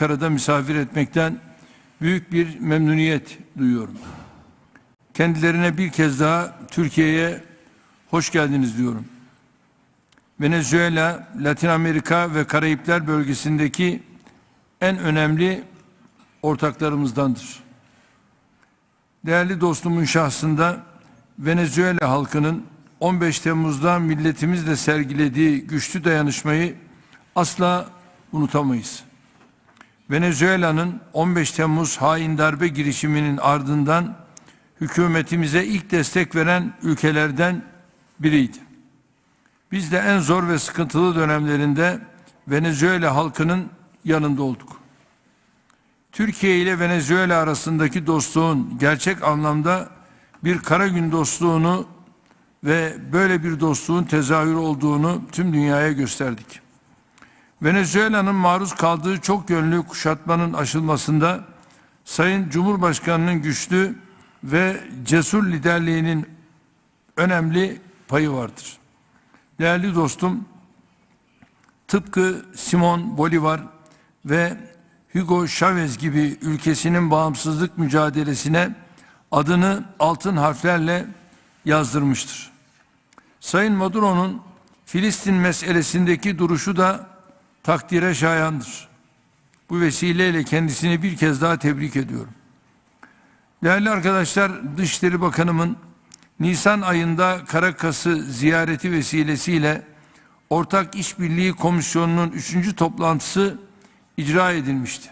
Ankara'da misafir etmekten büyük bir memnuniyet duyuyorum. Kendilerine bir kez daha Türkiye'ye hoş geldiniz diyorum. Venezuela, Latin Amerika ve Karayipler bölgesindeki en önemli ortaklarımızdandır. Değerli dostumun şahsında Venezuela halkının 15 Temmuz'da milletimizle sergilediği güçlü dayanışmayı asla unutamayız. Venezuela'nın 15 Temmuz hain darbe girişiminin ardından hükümetimize ilk destek veren ülkelerden biriydi. Biz de en zor ve sıkıntılı dönemlerinde Venezuela halkının yanında olduk. Türkiye ile Venezuela arasındaki dostluğun gerçek anlamda bir kara gün dostluğunu ve böyle bir dostluğun tezahürü olduğunu tüm dünyaya gösterdik. Venezuela'nın maruz kaldığı çok yönlü kuşatmanın aşılmasında Sayın Cumhurbaşkanı'nın güçlü ve cesur liderliğinin önemli payı vardır. Değerli dostum, tıpkı Simon Bolivar ve Hugo Chavez gibi ülkesinin bağımsızlık mücadelesine adını altın harflerle yazdırmıştır. Sayın Maduro'nun Filistin meselesindeki duruşu da takdire şayandır. Bu vesileyle kendisini bir kez daha tebrik ediyorum. Değerli arkadaşlar, Dışişleri Bakanımın Nisan ayında Karakas'ı ziyareti vesilesiyle Ortak İşbirliği Komisyonu'nun üçüncü toplantısı icra edilmişti.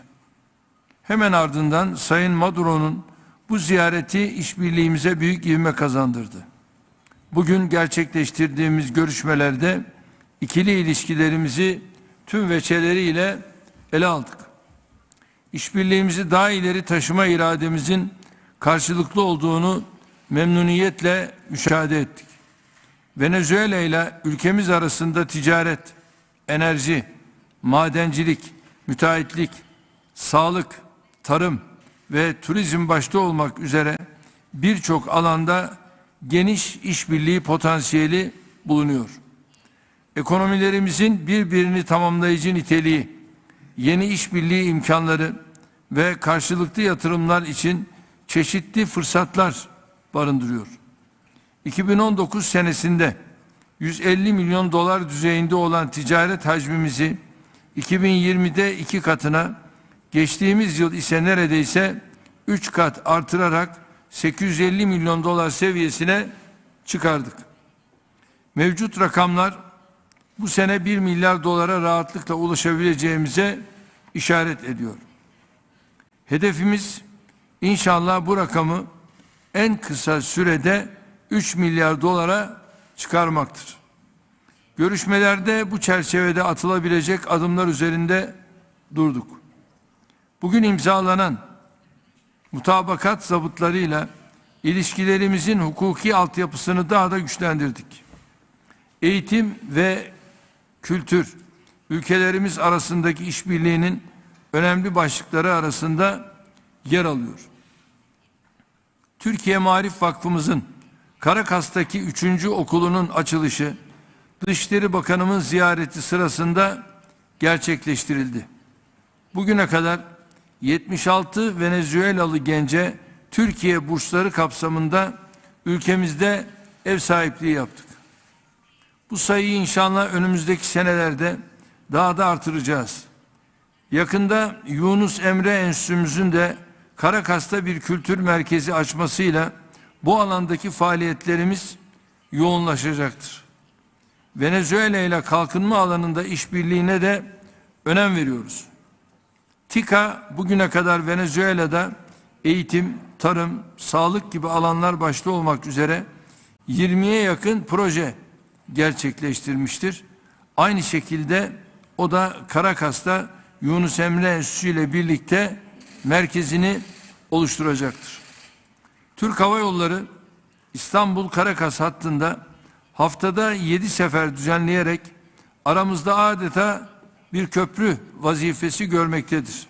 Hemen ardından Sayın Maduro'nun bu ziyareti işbirliğimize büyük ivme kazandırdı. Bugün gerçekleştirdiğimiz görüşmelerde ikili ilişkilerimizi tüm veçeleriyle ele aldık. İşbirliğimizi daha ileri taşıma irademizin karşılıklı olduğunu memnuniyetle müşahede ettik. Venezuela ile ülkemiz arasında ticaret, enerji, madencilik, müteahhitlik, sağlık, tarım ve turizm başta olmak üzere birçok alanda geniş işbirliği potansiyeli bulunuyor. Ekonomilerimizin birbirini tamamlayıcı niteliği, yeni işbirliği imkanları ve karşılıklı yatırımlar için çeşitli fırsatlar barındırıyor. 2019 senesinde 150 milyon dolar düzeyinde olan ticaret hacmimizi 2020'de iki katına, geçtiğimiz yıl ise neredeyse 3 kat artırarak 850 milyon dolar seviyesine çıkardık. Mevcut rakamlar bu sene 1 milyar dolara rahatlıkla ulaşabileceğimize işaret ediyor. Hedefimiz inşallah bu rakamı en kısa sürede 3 milyar dolara çıkarmaktır. Görüşmelerde bu çerçevede atılabilecek adımlar üzerinde durduk. Bugün imzalanan mutabakat zabıtlarıyla ilişkilerimizin hukuki altyapısını daha da güçlendirdik. Eğitim ve kültür ülkelerimiz arasındaki işbirliğinin önemli başlıkları arasında yer alıyor. Türkiye Marif Vakfımızın Karakas'taki üçüncü okulunun açılışı Dışişleri Bakanımız ziyareti sırasında gerçekleştirildi. Bugüne kadar 76 Venezuelalı gence Türkiye bursları kapsamında ülkemizde ev sahipliği yaptık. Bu sayıyı inşallah önümüzdeki senelerde daha da artıracağız. Yakında Yunus Emre Enstitümüzün de Karakas'ta bir kültür merkezi açmasıyla bu alandaki faaliyetlerimiz yoğunlaşacaktır. Venezuela ile kalkınma alanında işbirliğine de önem veriyoruz. TİKA bugüne kadar Venezuela'da eğitim, tarım, sağlık gibi alanlar başta olmak üzere 20'ye yakın proje gerçekleştirmiştir. Aynı şekilde o da Karakas'ta Yunus Emre Enstitüsü ile birlikte merkezini oluşturacaktır. Türk Hava Yolları İstanbul Karakas hattında haftada 7 sefer düzenleyerek aramızda adeta bir köprü vazifesi görmektedir.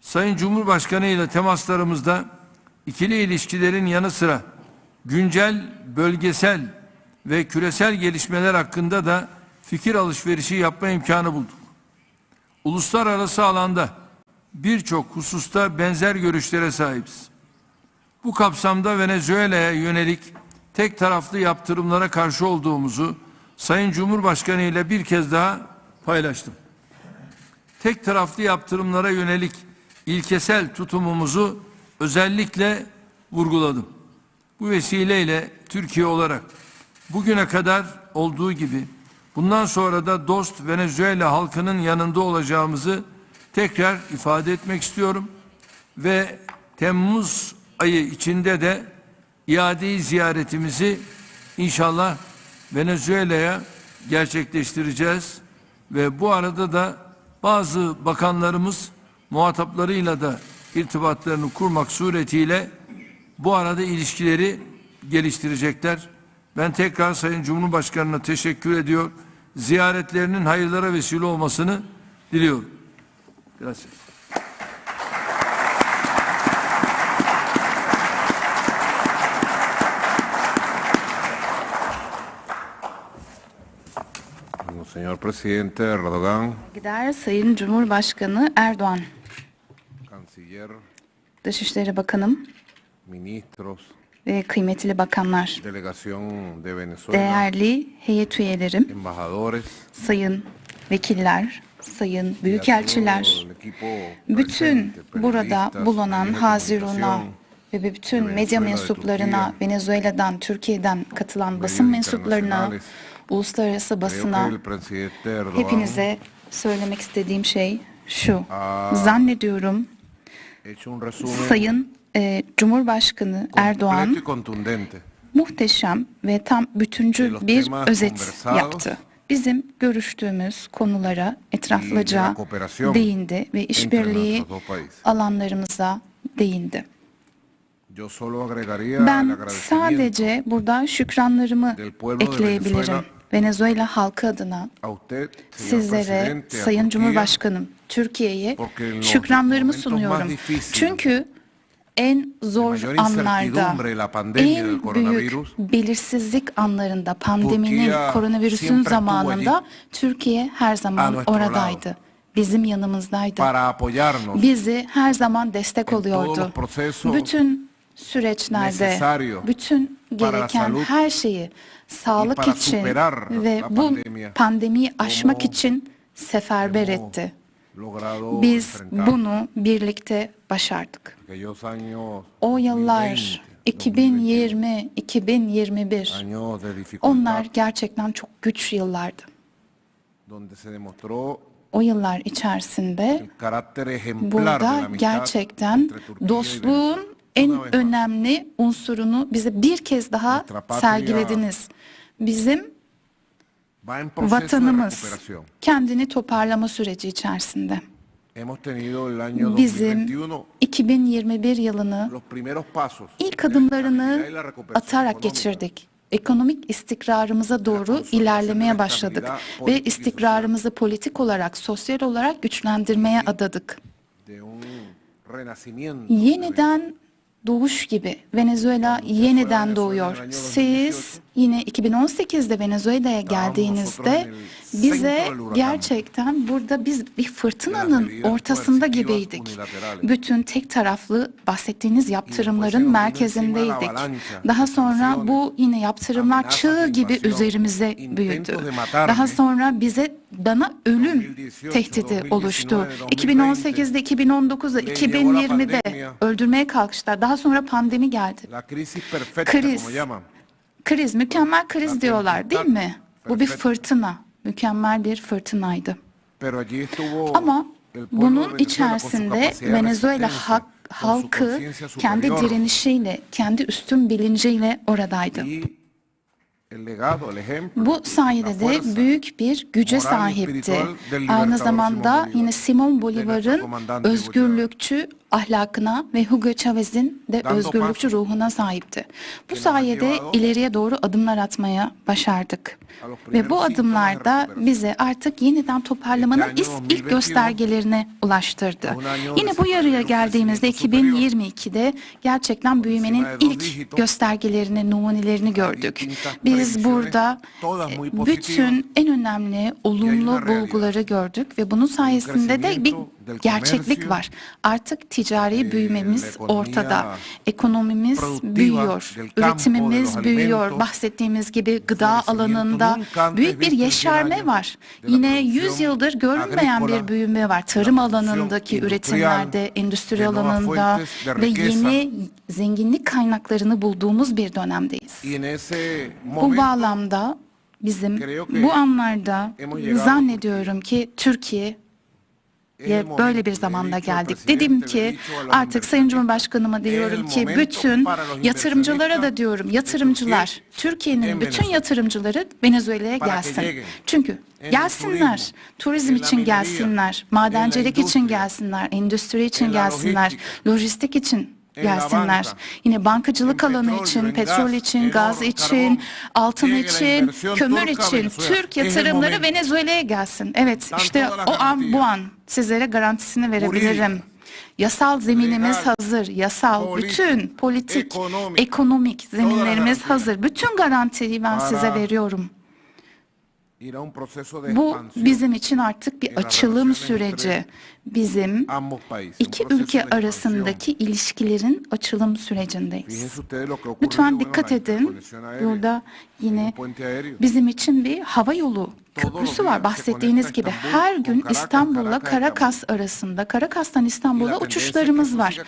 Sayın Cumhurbaşkanı ile temaslarımızda ikili ilişkilerin yanı sıra güncel, bölgesel ve küresel gelişmeler hakkında da fikir alışverişi yapma imkanı bulduk. Uluslararası alanda birçok hususta benzer görüşlere sahibiz. Bu kapsamda Venezuela'ya yönelik tek taraflı yaptırımlara karşı olduğumuzu Sayın Cumhurbaşkanı ile bir kez daha paylaştım. Tek taraflı yaptırımlara yönelik ilkesel tutumumuzu özellikle vurguladım. Bu vesileyle Türkiye olarak bugüne kadar olduğu gibi bundan sonra da dost Venezuela halkının yanında olacağımızı tekrar ifade etmek istiyorum ve Temmuz ayı içinde de iadeyi ziyaretimizi inşallah Venezuela'ya gerçekleştireceğiz ve bu arada da bazı bakanlarımız muhataplarıyla da irtibatlarını kurmak suretiyle bu arada ilişkileri geliştirecekler. Ben tekrar Sayın Cumhurbaşkanı'na teşekkür ediyor. Ziyaretlerinin hayırlara vesile olmasını diliyorum. Gracias. Señor presidente Erdogan, Gider Sayın Cumhurbaşkanı Erdoğan, canciller, Dışişleri Bakanım ministros, ve kıymetli bakanlar, de değerli heyet üyelerim, sayın vekiller, sayın büyükelçiler, bütün burada bulunan Hazirun'a ve bütün medya mensuplarına, Venezuela'dan, Türkiye'den katılan basın mensuplarına, uluslararası basına, hepinize söylemek istediğim şey şu. Zannediyorum Sayın e, Cumhurbaşkanı Erdoğan muhteşem ve tam bütüncül bir özet yaptı. Bizim görüştüğümüz konulara etraflıca değindi ve işbirliği alanlarımıza değindi. Ben sadece burada şükranlarımı ekleyebilirim. Venezuela halkı adına sizlere, Sayın Cumhurbaşkanım, Türkiye'ye şükranlarımı sunuyorum. Çünkü en zor anlarda, en büyük belirsizlik anlarında, pandeminin, koronavirüsün zamanında. Türkiye her zaman oradaydı. Bizim yanımızdaydı. Bizi her zaman destek oluyordu. Bütün süreçlerde, bütün gereken her şeyi sağlık için ve bu pandemiyi aşmak için seferber etti. Biz bunu birlikte başardık. O yıllar 2020, 2020, 2021 años de onlar gerçekten çok güç yıllardı. O yıllar içerisinde burada gerçekten dostluğun en önemli unsurunu bize bir kez daha sergilediniz. Bizim va en proceso de vatanımız kendini toparlama süreci içerisinde. Bizim 2021 2021 yılını ilk adımlarını atarak geçirdik. Ekonomik istikrarımıza doğru ilerlemeye başladık ve istikrarımızı politik olarak, sosyal olarak güçlendirmeye adadık. Yeniden doğuş gibi Venezuela yeniden doğuyor. Siz yine 2018'de Venezuela'ya geldiğinizde bize gerçekten burada biz bir fırtınanın ortasında gibiydik. Bütün tek taraflı bahsettiğiniz yaptırımların merkezindeydik. Daha sonra bu yine yaptırımlar çığ gibi üzerimize büyüdü. Daha sonra bize bana ölüm tehdidi oluştu. 2018'de, 2019'da, 2020'de öldürmeye kalkıştılar. Daha sonra pandemi geldi. Kriz. Kriz, mükemmel kriz diyorlar değil mi? Bu bir fırtına, mükemmel bir fırtınaydı. Ama bunun içerisinde Venezuela hak- halkı kendi direnişiyle, kendi üstün bilinciyle oradaydı. Bu sayede de büyük bir güce sahipti. Aynı zamanda yine Simon Bolivar'ın özgürlükçü ahlakına ve Hugo Chavez'in de özgürlükçü ruhuna sahipti. Bu sayede ileriye doğru adımlar atmaya başardık. Ve bu adımlarda bize artık yeniden toparlamanın Este año is- 2021 ilk göstergelerine ulaştırdı. Yine bu yarıya geldiğimizde crecimiento superior. 2022'de gerçekten büyümenin ilk göstergelerini, numunelerini gördük. Biz burada e, bütün en önemli olumlu bulguları gördük ve bunun sayesinde de bir gerçeklik var. Artık ticari eh, büyümemiz ortada. Ekonomimiz büyüyor, üretimimiz büyüyor. Bahsettiğimiz gibi gıda alanında büyük bir yeşerme 100 var. Yine 100 producción yıldır görülmeyen agrícola, bir büyüme var. Tarım alanındaki üretimlerde, endüstri alanında ve yeni zenginlik kaynaklarını bulduğumuz bir dönemdeyiz. Bu bağlamda bizim bu anlarda zannediyorum ki Türkiye böyle bir zamanda geldik. Dedim ki artık Sayın Cumhurbaşkanıma diyorum el ki bütün yatırımcılara da diyorum yatırımcılar Türkiye Türkiye'nin en bütün yatırımcıları Venezuela'ya gelsin. Çünkü gelsinler. Turizm için gelsinler. Madencilik için gelsinler. Endüstri için gelsinler. Lojistik için gelsinler. banca, Yine bankacılık alanı için, petrol için, gaz için, altın için, kömür için. Türk yatırımları. Venezuela'ya gelsin. Evet işte o an bu an sizlere garantisini verebilirim. Yasal zeminimiz hazır. Yasal, bütün politik, ekonomik, zeminlerimiz hazır. Bütün garantiyi ben size veriyorum. ir a un proceso de Bu bizim için artık bir açılım süreci. Bizim iki ülke arasındaki ilişkilerin açılım sürecindeyiz. Lütfen dikkat edin. Burada yine bizim için bir hava yolu köprüsü var. Bahsettiğiniz gibi her gün İstanbul'la Karakas arasında, Karakas'tan İstanbul'a uçuşlarımız var.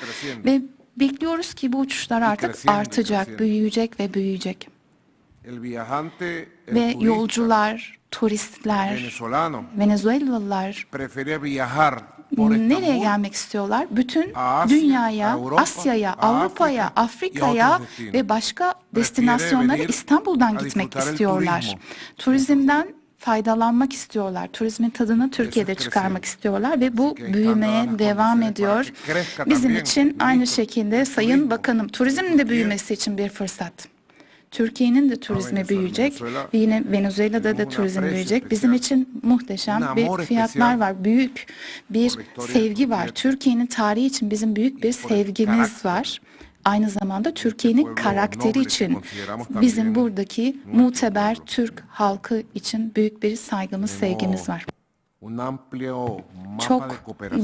Ve bekliyoruz ki bu uçuşlar artık artacak, büyüyecek ve büyüyecek. Ve yolcular, turistler, venezolano Venezuelalılar prefiere viajar por nereye gelmek istiyorlar? Bütün Asya, dünyaya, Asya'ya, Avrupa'ya, Afrika'ya ve başka destinasyonlara İstanbul'dan gitmek istiyorlar. Turizmden faydalanmak istiyorlar. Turizmin tadını Türkiye'de çıkarmak istiyorlar ve bu büyümeye devam ediyor. Bizim için aynı şekilde Sayın. Bakanım turizmin de büyümesi için bir fırsat. Türkiye'nin de turizmi büyüyecek ve yine Venezuela'da da turizm büyüyecek. Bizim için muhteşem bir fiyatlar var. Büyük bir sevgi var. Türkiye. Türkiye'nin tarihi için bizim büyük bir sevgimiz var. Aynı zamanda Türkiye'nin karakteri için bizim buradaki muteber. Türk halkı için büyük bir saygımız, sevgimiz var. Çok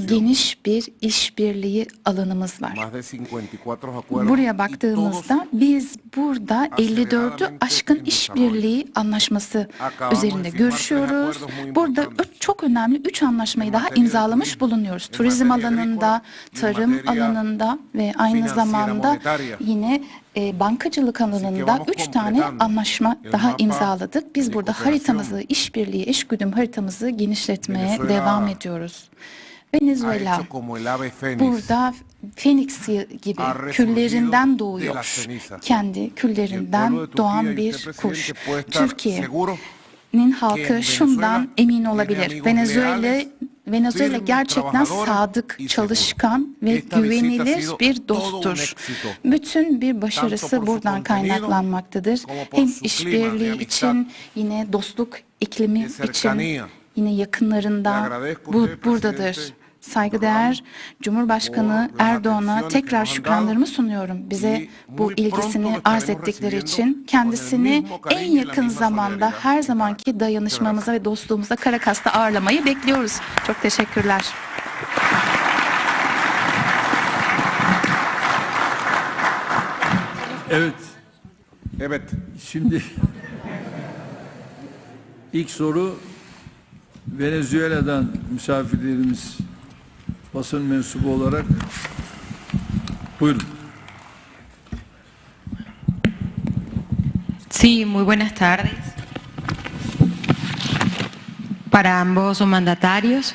geniş bir işbirliği alanımız var. Más de 54 acuerdos Buraya baktığımızda biz burada 54'ü aşkın işbirliği anlaşması üzerinde görüşüyoruz. Burada çok önemli 3 anlaşmayı daha imzalamış bulunuyoruz. Turizm alanında, tarım alanında ve aynı zamanda yine e, bankacılık alanında 3 tane anlaşma daha imzaladık. Biz burada haritamızı, işbirliği, eşgüdüm haritamızı genişletmeye devam ediyoruz. Venezuela burada Phoenix gibi küllerinden de doğuyor. Kendi küllerinden doğan bir kuş. Türkiye'nin halkı şundan emin olabilir. Venezuela Venezuela gerçekten sadık, çalışkan ve güvenilir bir dosttur. Bütün bir başarısı buradan kaynaklanmaktadır. Hem işbirliği için, yine dostluk iklimi için, yine yakınlarında bu buradadır. Saygıdeğer Cumhurbaşkanı Erdoğan'a tekrar şükranlarımı sunuyorum. Bize bu ilgisini arz ettikleri için kendisini en yakın zamanda her zamanki dayanışmamıza ve dostluğumuza Karakas'ta ağırlamayı bekliyoruz. Çok teşekkürler. Evet, Evet, şimdi ilk soru Venezuela'dan misafirlerimiz basın mensubu olarak buyurun. Sí, muy buenas tardes. Para ambos mandatarios.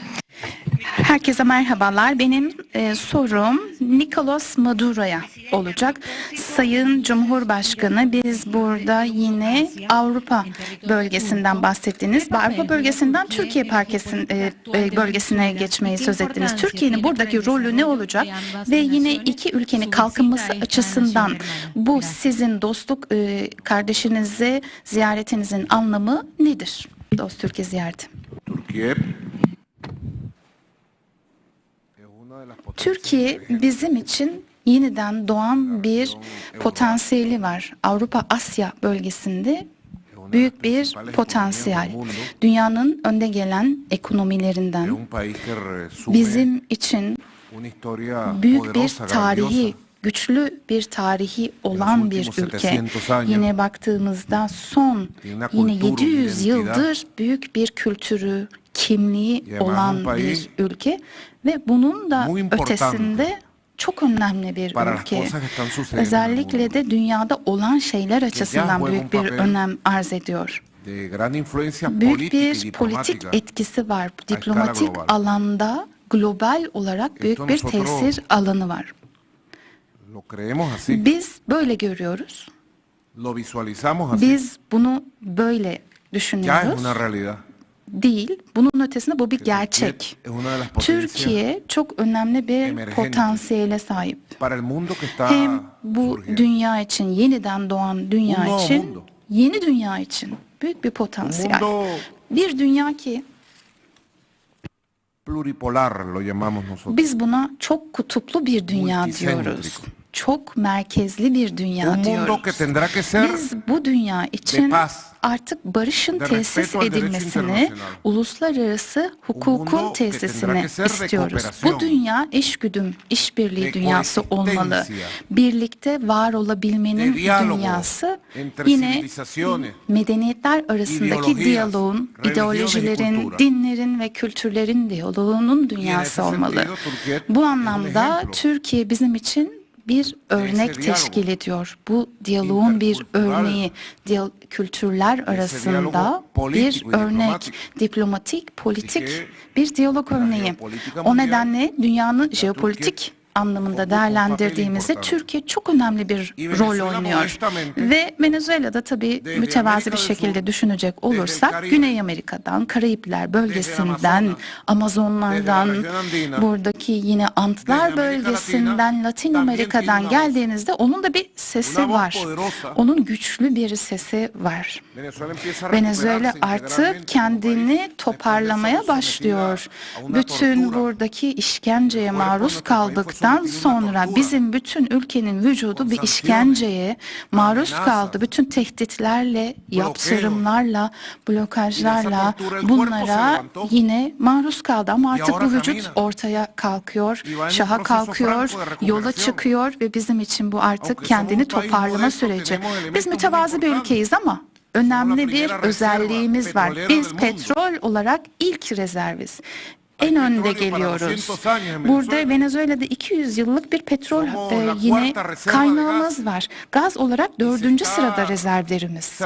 Herkese merhabalar. Benim e, sorum Nicolas Maduro'ya olacak. Sayın Cumhurbaşkanı biz burada yine Avrupa bölgesinden bahsettiniz. Avrupa bölgesinden Türkiye e, e, bölgesine geçmeyi söz ettiniz. Türkiye'nin buradaki rolü ne olacak? Ve yine iki ülkenin kalkınması açısından bu sizin dostluk e, kardeşinizi ziyaretinizin anlamı nedir? Dost Türkiye ziyareti. Türkiye emergentes bizim için yeniden doğan bir potansiyeli var. Avrupa-Asya bölgesinde büyük bir potansiyel. Dünyanın önde gelen ekonomilerinden resume bizim için büyük bir tarihi, güçlü bir tarihi olan bir ülke. 700 años Yine baktığımızda son yine cultura, una 700 identidad. yıldır büyük bir kültürü, kimliği olan bir ülke ve bunun da ötesinde çok önemli bir ülke. Özellikle de dünyada olan şeyler açısından büyük bir önem arz ediyor. Büyük bir politik etkisi var. Diplomatik alanda global olarak büyük bir tesir alanı var. Biz böyle görüyoruz. Biz bunu böyle düşünüyoruz. Değil. Bunun ötesinde bu bir gerçek. Türkiye çok önemli bir potansiyele sahip. Hem bu dünya için, yeniden doğan dünya için, yeni dünya için büyük bir potansiyel. Bir dünya ki pluripolar lo llamamos nosotros. biz buna çok kutuplu bir dünya diyoruz. Çok merkezli bir dünya Un mundo diyoruz. que tendrá que ser Biz bu dünya için paz, artık barışın de tesis respeto al derecho edilmesini, internacional. uluslararası mundo hukukun que tendrá tesisini que ser de istiyoruz. cooperación, Bu dünya eşgüdüm, işbirliği de dünyası olmalı. coexistencia, Birlikte var olabilmenin de diálogo dünyası entre yine civilizaciones, medeniyetler arasındaki ideologías, diyaloğun, religiones y ideolojilerin, cultura. dinlerin ve kültürlerin diyaloğunun dünyası olmalı. es Bu un anlamda ejemplo Türkiye bizim için bir örnek teşkil ediyor. Bu diyaloğun bir örneği, diyal- kültürler arasında bir örnek, diplomatik. politik bir diyalog örneği. O nedenle dünyanın jeopolitik anlamında değerlendirdiğimizde. Türkiye çok önemli bir rol oynuyor. Ve Venezuela'da tabii mütevazi bir şekilde düşünecek olursak Güney Amerika'dan, Karayipler bölgesinden, Amazonlardan, buradaki yine Antlar bölgesinden, Latin Amerika'dan geldiğinizde onun da bir sesi var. Onun güçlü bir sesi var. Venezuela artık kendini toparlamaya başlıyor. Bütün buradaki işkenceye maruz kaldıktan una sonra bizim bütün ülkenin vücudu bir işkenceye maruz kaldı. Bütün tehditlerle, yaptırımlarla, blokajlarla bunlara yine maruz kaldı. Ama artık bu vücut ortaya kalkıyor, şaha kalkıyor, yola çıkıyor ve bizim için bu artık kendini toparlama süreci. Biz mütevazi bir ülkeyiz ama önemli bir özelliğimiz var. Biz petrol olarak ilk rezerviz. En önde geliyoruz. 200 años en Burada Venezuela. Venezuela'da 200 yıllık bir petrol e, yine kaynağımız var. Gaz olarak dördüncü sırada rezervlerimiz.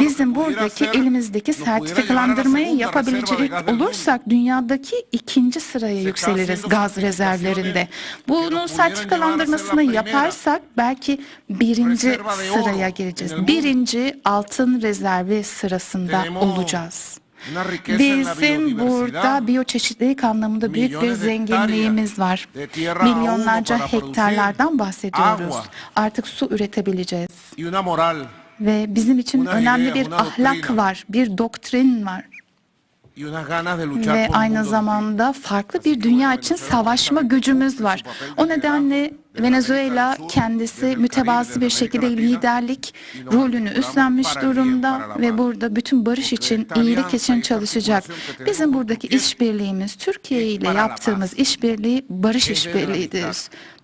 Bizim buradaki elimizdeki sertifikalandırmayı yapabilecek olursak dünyadaki ikinci sıraya yükseliriz gaz rezervlerinde. pudieran sertifikalandırmasını yaparsak belki birinci sıraya gireceğiz. Birinci altın rezervi sırasında olacağız. Bizim burada biyoçeşitlilik anlamında büyük bir zenginliğimiz var. Milyonlarca hektarlardan bahsediyoruz. Artık su üretebileceğiz. Ve bizim için önemli bir ahlak var, bir doktrin var. y unas ganas de luchar Ve aynı zamanda farklı bir dünya için savaşma gücümüz var. O nedenle Venezuela kendisi mütevazı bir şekilde liderlik rolünü üstlenmiş durumda ve burada bütün barış için, iyilik için çalışacak. Bizim buradaki işbirliğimiz, Türkiye ile yaptığımız işbirliği barış işbirliğidir.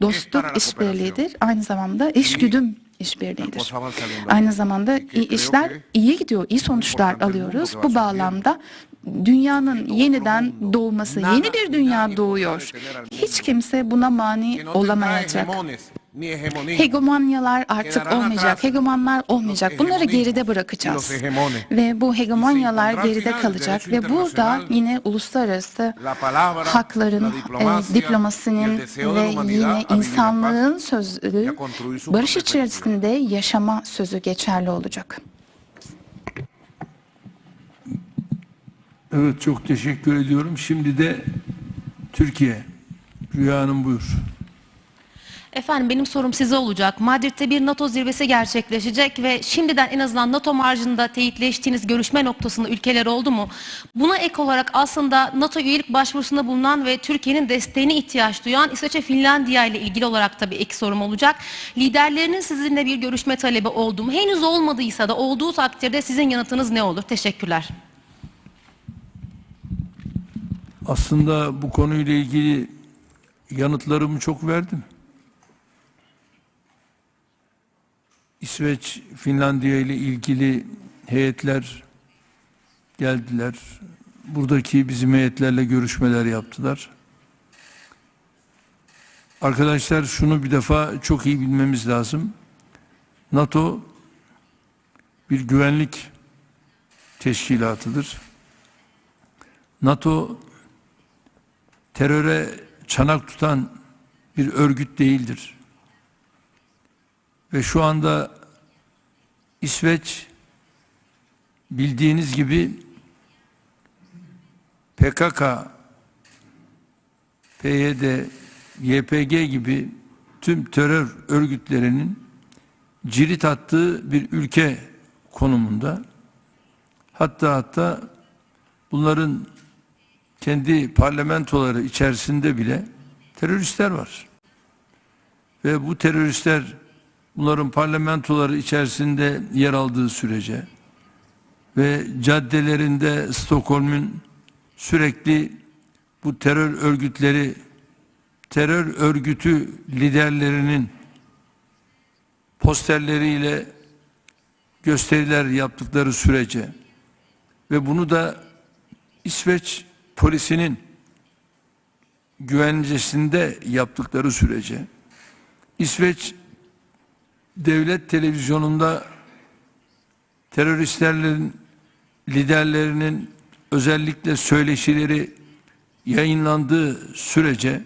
Dostluk işbirliğidir. Aynı zamanda işgüdüm işbirliğidir. Aynı zamanda iyi işler iyi gidiyor, iyi sonuçlar alıyoruz. Bu bağlamda dünyanın yeniden doğması, yeni bir dünya doğuyor. Hiç kimse buna mani olamayacak. Hegemonyalar artık olmayacak, hegemonlar olmayacak. Bunları geride bırakacağız. Ve bu hegemonyalar geride kalacak ve burada yine uluslararası hakların, la e, diplomasinin ve yine insanlığın sözü, barış içerisinde yaşama sözü geçerli olacak. Evet çok teşekkür ediyorum. Şimdi de Türkiye. Rüya Hanım buyur. Efendim benim sorum size olacak. Madrid'de bir NATO zirvesi gerçekleşecek ve şimdiden en azından NATO marjında teyitleştiğiniz görüşme noktasında ülkeler oldu mu? Buna ek olarak aslında NATO üyelik başvurusunda bulunan ve Türkiye'nin desteğine ihtiyaç duyan İsveç ve Finlandiya ile ilgili olarak da bir ek sorum olacak. Liderlerinin sizinle bir görüşme talebi oldu mu? Henüz olmadıysa da olduğu takdirde sizin yanıtınız ne olur? Teşekkürler. Aslında bu konuyla ilgili yanıtlarımı çok verdim. İsveç, Finlandiya ile ilgili heyetler geldiler. Buradaki bizim heyetlerle görüşmeler yaptılar. Arkadaşlar şunu bir defa çok iyi bilmemiz lazım. NATO bir güvenlik teşkilatıdır. NATO teröre çanak tutan bir örgüt değildir. Ve şu anda İsveç bildiğiniz gibi PKK, PYD, YPG gibi tüm terör örgütlerinin cirit attığı bir ülke konumunda. Hatta hatta bunların kendi parlamentoları içerisinde bile teröristler var. Ve bu teröristler bunların parlamentoları içerisinde yer aldığı sürece ve caddelerinde Stockholm'un sürekli bu terör örgütleri terör örgütü liderlerinin posterleriyle gösteriler yaptıkları sürece ve bunu da İsveç polisinin güvencesinde yaptıkları sürece İsveç devlet televizyonunda teröristlerin liderlerinin özellikle söyleşileri yayınlandığı sürece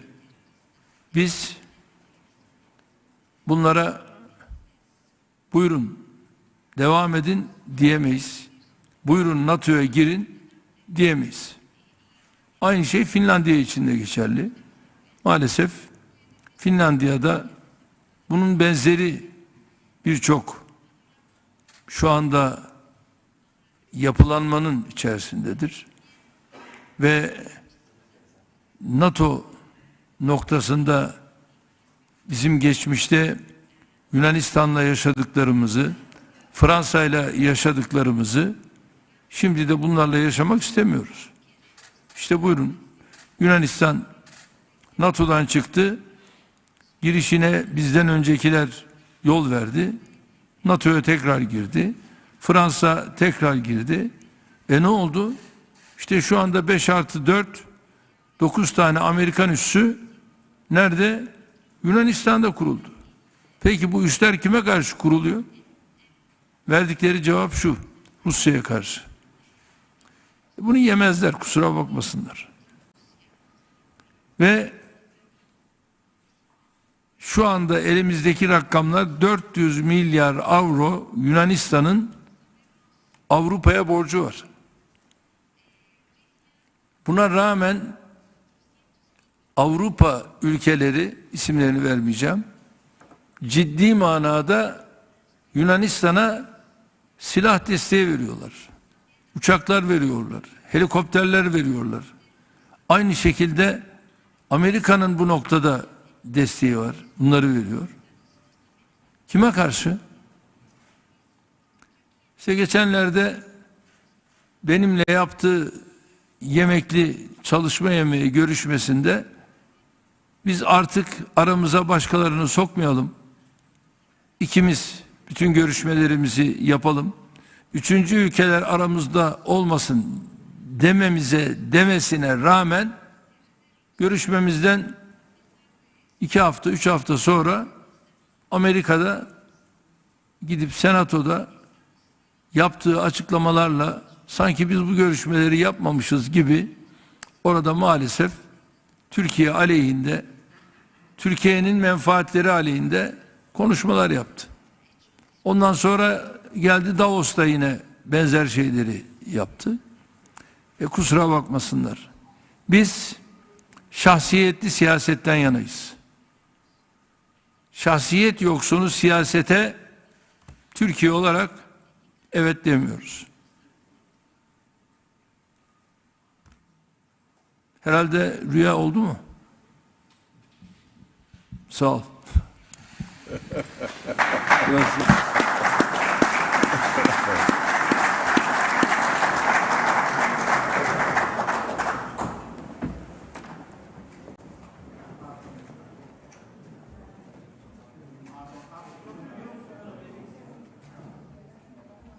biz bunlara buyurun devam edin diyemeyiz. Buyurun NATO'ya girin diyemeyiz. Aynı şey Finlandiya için de geçerli. Maalesef Finlandiya'da bunun benzeri birçok şu anda yapılanmanın içerisindedir. Ve NATO noktasında bizim geçmişte Yunanistan'la yaşadıklarımızı, Fransa'yla yaşadıklarımızı şimdi de bunlarla yaşamak istemiyoruz. İşte buyurun. Yunanistan NATO'dan çıktı. Girişine bizden öncekiler yol verdi. NATO'ya tekrar girdi. Fransa tekrar girdi. E ne oldu? İşte şu anda 5 artı 4 9 tane Amerikan üssü nerede? Yunanistan'da kuruldu. Peki bu üsler kime karşı kuruluyor? Verdikleri cevap şu. Rusya'ya karşı. Bunu yemezler kusura bakmasınlar. Ve şu anda elimizdeki rakamlar 400 milyar avro Yunanistan'ın Avrupa'ya borcu var. Buna rağmen Avrupa ülkeleri isimlerini vermeyeceğim. Ciddi manada Yunanistan'a silah desteği veriyorlar. Uçaklar veriyorlar. Helikopterler veriyorlar. Aynı şekilde Amerika'nın bu noktada desteği var. Bunları veriyor. Kime karşı? İşte geçenlerde benimle yaptığı yemekli çalışma yemeği görüşmesinde biz artık aramıza başkalarını sokmayalım. İkimiz bütün görüşmelerimizi yapalım. Üçüncü ülkeler aramızda olmasın dememize demesine rağmen görüşmemizden iki hafta üç hafta sonra Amerika'da gidip senatoda yaptığı açıklamalarla sanki biz bu görüşmeleri yapmamışız gibi orada maalesef Türkiye aleyhinde Türkiye'nin menfaatleri aleyhinde konuşmalar yaptı. Ondan sonra geldi Davos'ta yine benzer şeyleri yaptı. E kusura bakmasınlar. Biz şahsiyetli siyasetten yanayız. Şahsiyet yoksunu siyasete Türkiye olarak evet demiyoruz. Herhalde rüya oldu mu? Sağ ol.